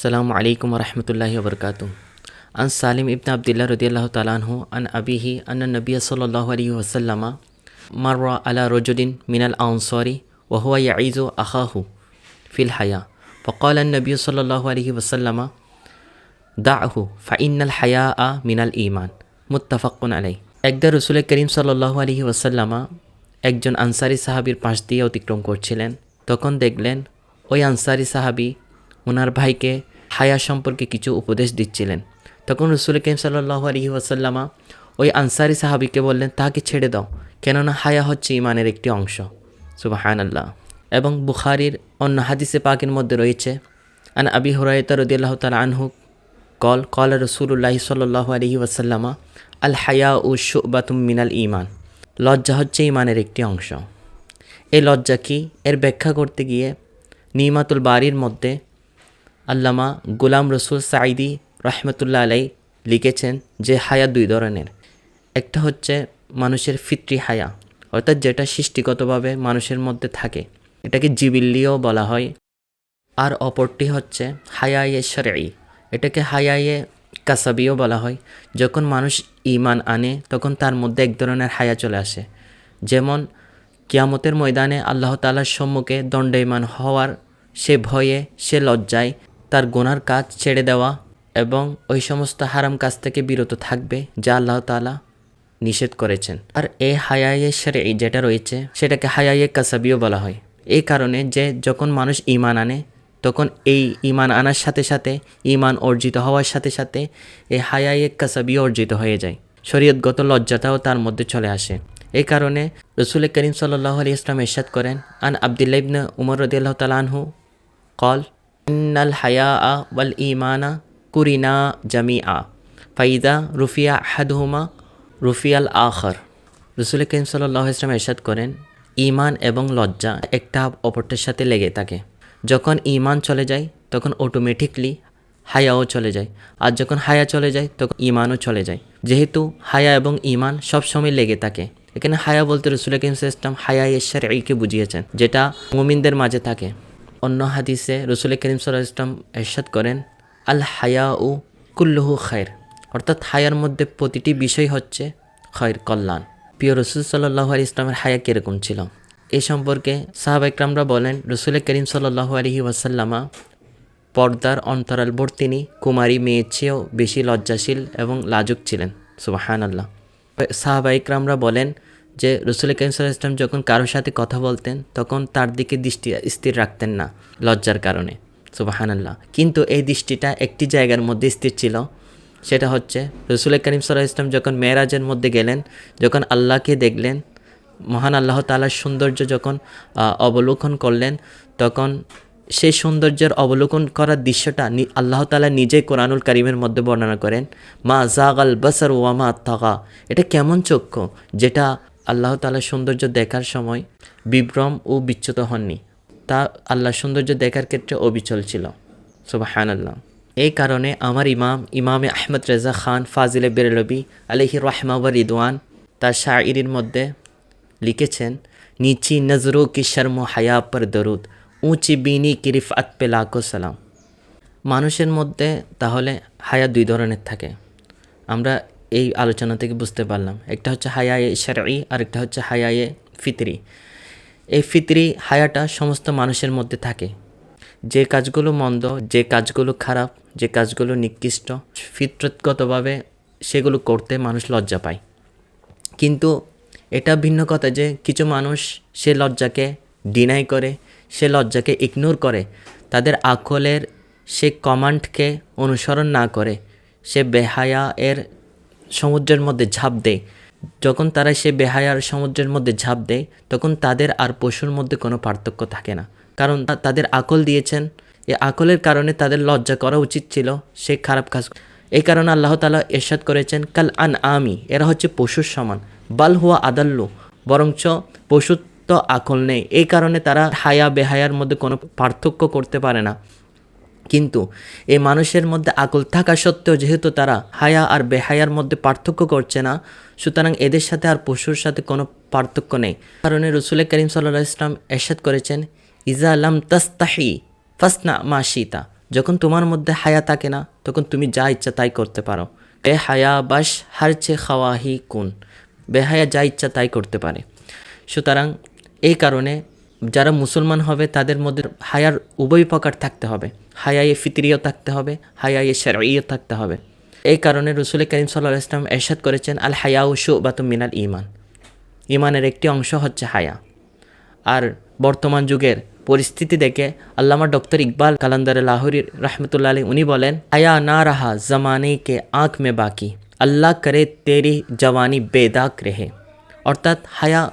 السلام عليكم ورحمة الله وبركاته عن سالم ابن عبد الله رضي الله تعالى عنه عن أبيه أن النبي صلى الله عليه وسلم مر على رجل من الأنصار وهو يعيز أخاه في الحياة فقال النبي صلى الله عليه وسلم دعه فإن الحياء من الإيمان মুত্তাফাক আলাই একদা রসুল করিম সাল্লাহ আলহি ওয়াসাল্লামা একজন আনসারি সাহাবির পাশ দিয়ে অতিক্রম করছিলেন তখন দেখলেন ওই আনসারি সাহাবি ওনার ভাইকে হায়া সম্পর্কে কিছু উপদেশ দিচ্ছিলেন। তখন রসুল করিম সাল্লাহ আলহি ওয়াসাল্লামা ওই আনসারি সাহাবিকে বললেন তাকে ছেড়ে দাও, কেননা হায়া হচ্ছে ইমানের একটি অংশ। সুবাহান আল্লাহ এবং বুখারির অন্য হাদিসে পাকের মধ্যে রয়েছে, আন আবি হুরাইতা রদিয়াল্লাহ তাল আনহু কল কল রসুল্লাহ সাল্লাহ আলহি ওয়াসাল্লামা, আল হায়া ও শুবাতুম মিনাল ইমান লজ্জা হচ্ছে ইমানের একটি অংশ। এই লজ্জা কি? এর ব্যাখ্যা করতে গিয়ে নিমাতুল বাড়ির মধ্যে আল্লামা গুলাম রসুল সাইদি রহমতুল্লাহ আলাই লিখেছেন যে হায়া দুই ধরনের। একটা হচ্ছে মানুষের ফিত্রি হায়া, অর্থাৎ যেটা সৃষ্টিগতভাবে মানুষের মধ্যে থাকে, এটাকে জিবিল্লিও বলা হয়। আর অপরটি হচ্ছে হায়ায়ে শরঈ, এটাকে হায়ায়ে কাসাবিও বলা হয়। যখন মানুষ ইমান আনে, তখন তার মধ্যে এক ধরনের হায়া চলে আসে। যেমন কিয়ামতের ময়দানে আল্লাহ তালার সম্মুখে দণ্ডায়মান হওয়ার সে ভয়ে, সে লজ্জায় তার গোনার কাজ ছেড়ে দেওয়া এবং ওই সমস্ত হারাম কাজ থেকে বিরত থাকবে যা আল্লাহ তালা নিষেধ করেছেন। আর এ হায়ায়ে সেরে যেটা রয়েছে, সেটাকে হায়ায়ে কাসাবিও বলা হয়। এই কারণে যে যখন মানুষ ইমান আনে, তখন এই ইমান আনার সাথে সাথে ইমান অর্জিত হওয়ার সাথে সাথে এই হায়ায়ে কাসাবিও অর্জিত হয়ে যায়। শরীয়তগত লজ্জাটাও তার মধ্যে চলে আসে। এই কারণে রসুল করিম সাল্লাহ আলী ইসলাম এরশাদ করেন, আন আবদুল্লা উমর রদিয়াল্লাহ তালানহু কল ইন্নাল হায়া আ ওয়াল ইমানা কুরিনা জামি আ ফাইদা রুফিয়া হাদহুমা রুফিয়াল আখর রসুল করিম সাল্লাহ ইসলাম এরশাদ করেন, ইমান এবং লজ্জা একটা অপরটার সাথে লেগে থাকে। যখন ইমান চলে যায়, তখন অটোমেটিকলি হায়াও চলে যায়। আর যখন হায়া চলে যায়, তখন ইমানও চলে যায়। যেহেতু হায়া এবং ইমান সবসময় লেগে থাকে। এখানে হায়া বলতে রসুল করিম ইসলাম হায়া ঈশ্বর এইকে বুঝিয়েছেন, যেটা মুমিনদের মাঝে থাকে। অন্য হাদিসে রসুল করিম সাল্লাহ ইসলাম এরশাদ করেন, আল হায়া ও কুল্লুহু খায়ের অর্থাৎ হায়ার মধ্যে প্রতিটি বিষয় হচ্ছে খয়ের, কল্যাণ। প্রিয় রসুল সাল্লাহ আলি ইসলামের হায়া কীরকম ছিল? এ সম্পর্কে সাহাব একরামরা বলেন, রসুল করিম সাল্লাহ আলহি ওয়াসাল্লামা পর্দার অন্তরালবর্তিনী কুমারী মেয়ের চেয়েও বেশি লজ্জাশীল এবং লাজুক ছিলেন। সুবাহান আল্লাহ সাহাবা ইকরামরা বলেন যে রসুল করিম সাল্লাহ ইসলাম যখন কারোর সাথে কথা বলতেন, তখন তার দিকে দৃষ্টি স্থির রাখতেন না, লজ্জার কারণে। সুবাহান আল্লাহ কিন্তু এই দৃষ্টিটা একটি জায়গার মধ্যে স্থির ছিল, সেটা হচ্ছে রসুল করিম সাল্লাহ ইসলাম যখন মেয়েরাজের মধ্যে গেলেন, যখন আল্লাহকে দেখলেন, মহান আল্লাহ তালার সৌন্দর্য যখন অবলোকন করলেন, তখন সেই সৌন্দর্যের অবলোকন করার দৃশ্যটা আল্লাহ তালা নিজেই কোরআনুল করিমের মধ্যে বর্ণনা করেন, মা জাগাল বসর ওয়ামা তাগা। এটা কেমন চক্ষু? যেটা আল্লাহ তালার সৌন্দর্য দেখার সময় বিভ্রম ও বিচ্যুত হননি। তা আল্লাহ সৌন্দর্য দেখার ক্ষেত্রে অবিচল ছিল। সুবাহান আল্লাহ এই কারণে আমার ইমাম, ইমামে আহমদ রেজা খান ফাজিলে বেরলবি আলহি রহমাব রিদওয়ান তার শায়রির মধ্যে লিখেছেন, নিচি নজরো কি শর্ম হায়া পর দরুদ, উঁচি বিনি কি রিফাত পে সালাম। মানুষের মধ্যে তাহলে হায়া দুই ধরনের থাকে। আমরা এই আলোচনা থেকে বুঝতে পারলাম। একটা হচ্ছে হায়ায়ে শারঈ আর একটা হচ্ছে হায়ায়ে ফিতরি। এই ফিতরি, হায়াটা সমস্ত মানুষের মধ্যে থাকে। যে কাজগুলো মন্দ, যে কাজগুলো খারাপ, যে কাজগুলো নিকৃষ্ট, ফিতরতগতভাবে সেগুলো করতে মানুষ লজ্জা পায়। কিন্তু এটা ভিন্ন কথা যে কিছু মানুষ সে লজ্জাকে ডিনাই করে, সে লজ্জাকে ইগনোর করে। তাদের আকলের সে কমান্ডকে অনুসরণ না করে, সে বেহায়া এর সমুদ্রের মধ্যে ঝাঁপ দেয়। যখন তারা সে বেহায়ার সমুদ্রের মধ্যে ঝাঁপ দেয়, তখন তাদের আর পশুর মধ্যে কোনো পার্থক্য থাকে না। কারণ তাদের আকল দিয়েছেন। এ আকলের কারণে তাদের লজ্জা করা উচিত ছিল। সে খারাপ কাজ এই কারণে আল্লাহ তালা এরশাদ করেছেন, কাল আন আমি এরা হচ্ছে পশুর সমান। বাল হুয়া আদাল্লু, বরঞ্চ পশুত্ব আকল নেই। এই কারণে তারা হায়া বেহায়ার মধ্যে কোনো পার্থক্য করতে পারে না। কিন্তু এই মানুষের মধ্যে আকল থাকা সত্ত্বেও যেহেতু তারা হায়া আর বেহায়ার মধ্যে পার্থক্য করছে না, সুতরাং এদের সাথে আর পশুর সাথে কোনো পার্থক্য নেই। কারণে রসুল করিম সাল্লাহ ইসলাম এরশাদ করেছেন, ইজা আলাম তাস্তাহি ফাসনা মা সীতা যখন তোমার মধ্যে হায়া থাকে না, তখন তুমি যা ইচ্ছা তাই করতে পারো। বে হায়া বাস হারচে খাওয়াহি কুন। বেহায়া যা ইচ্ছা তাই করতে পারে। সুতরাং এই কারণে যারা মুসলমান হবে, তাদের মধ্যে হায়ার উভয় প্রকার থাকতে হবে। হায়ায়ে ফিতরিও থাকতে হবে, হায়ায়ে শারঈও থাকতে হবে। এই কারণে রসুল করিম সাল্লাহ ইসলাম এরশাদ করেছেন আল হায়া ও শুবাতুম মিনাল ইমান ইমানের একটি অংশ হচ্ছে হায়া। আর বর্তমান যুগের পরিস্থিতি দেখে আল্লামা ডক্টর ইকবাল কালান্দার লাহোরি রহমতুল্লাহ আলী উনি বলেন, হায়া না রাহা, জমানে কে আঁখ মে বাকি। আল্লাহ করে তেরি জওয়ানি বেদাক রেহে। অর্থাৎ হায়া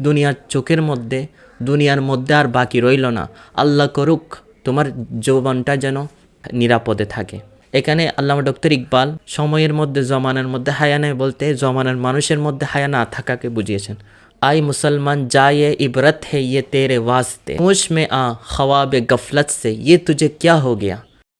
দুনিয়ার চোখের মধ্যে দুনিয়ার মধ্যে আর বাকি রইল না আল্লাহ করুক তোমার যৌবনটা যেন নিরাপদে থাকে এখানে আল্লামা ডক্টর ইকবাল সময়ের মধ্যে জমানার মধ্যে হায়া নেই বলতে জমানার মানুষের মধ্যে হায়া না থাকাকে বুঝিয়েছেন आई मुसलमान जा ये इबरत है ये तेरे वास्ते होश में आ ख्वाब गफलत से ये तुझे क्या हो गया